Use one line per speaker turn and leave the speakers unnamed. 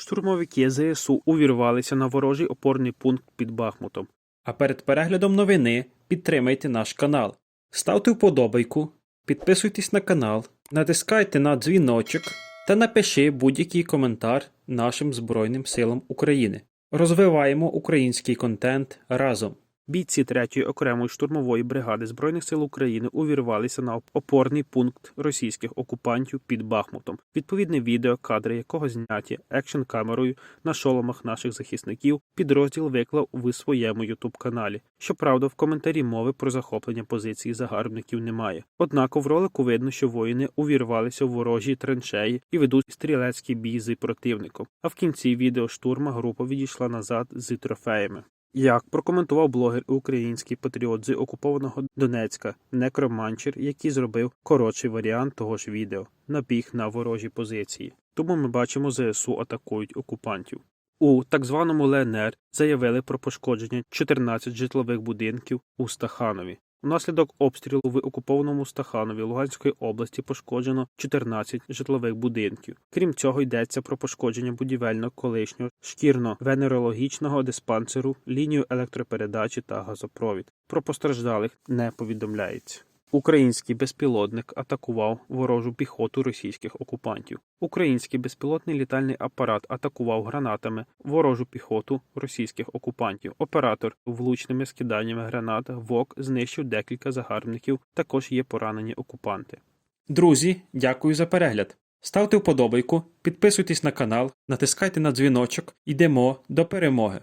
Штурмовики ЗСУ увірвалися на ворожий опорний пункт під Бахмутом.
А перед переглядом новини підтримайте наш канал. Ставте вподобайку, підписуйтесь на канал, натискайте на дзвіночок та напиши будь-який коментар нашим Збройним силам України. Розвиваємо український контент разом.
Бійці 3-ї окремої штурмової бригади Збройних сил України увірвалися на опорний пункт російських окупантів під Бахмутом. Відповідне відео, кадри якого зняті екшн камерою на шоломах наших захисників, підрозділ виклав у своєму ютуб каналі. Щоправда, в коментарі мови про захоплення позиції загарбників немає. Однак в ролику видно, що воїни увірвалися в ворожі траншеї і ведуть стрілецький бій з противником. А в кінці відео штурма група відійшла назад з трофеями. Як прокоментував блогер український патріот з окупованого Донецька Некроманчер, який зробив коротший варіант того ж відео набіг на ворожі позиції. Тому ми бачимо ЗСУ атакують окупантів. У так званому ЛНР заявили про пошкодження 14 житлових будинків у Стаханові. Унаслідок обстрілу в окупованому Стаханові Луганської області пошкоджено 14 житлових будинків. Крім цього, йдеться про пошкодження будівельного колишнього шкірно-венерологічного диспансеру, лінію електропередачі та газопровід. Про постраждалих не повідомляється. Український безпілотник атакував ворожу піхоту російських окупантів. Український безпілотний літальний апарат атакував гранатами ворожу піхоту російських окупантів. Оператор влучними скиданнями гранат ВОК знищив декілька загарбників. Також є поранені окупанти.
Друзі, дякую за перегляд. Ставте вподобайку, підписуйтесь на канал, натискайте на дзвіночок. Йдемо до перемоги.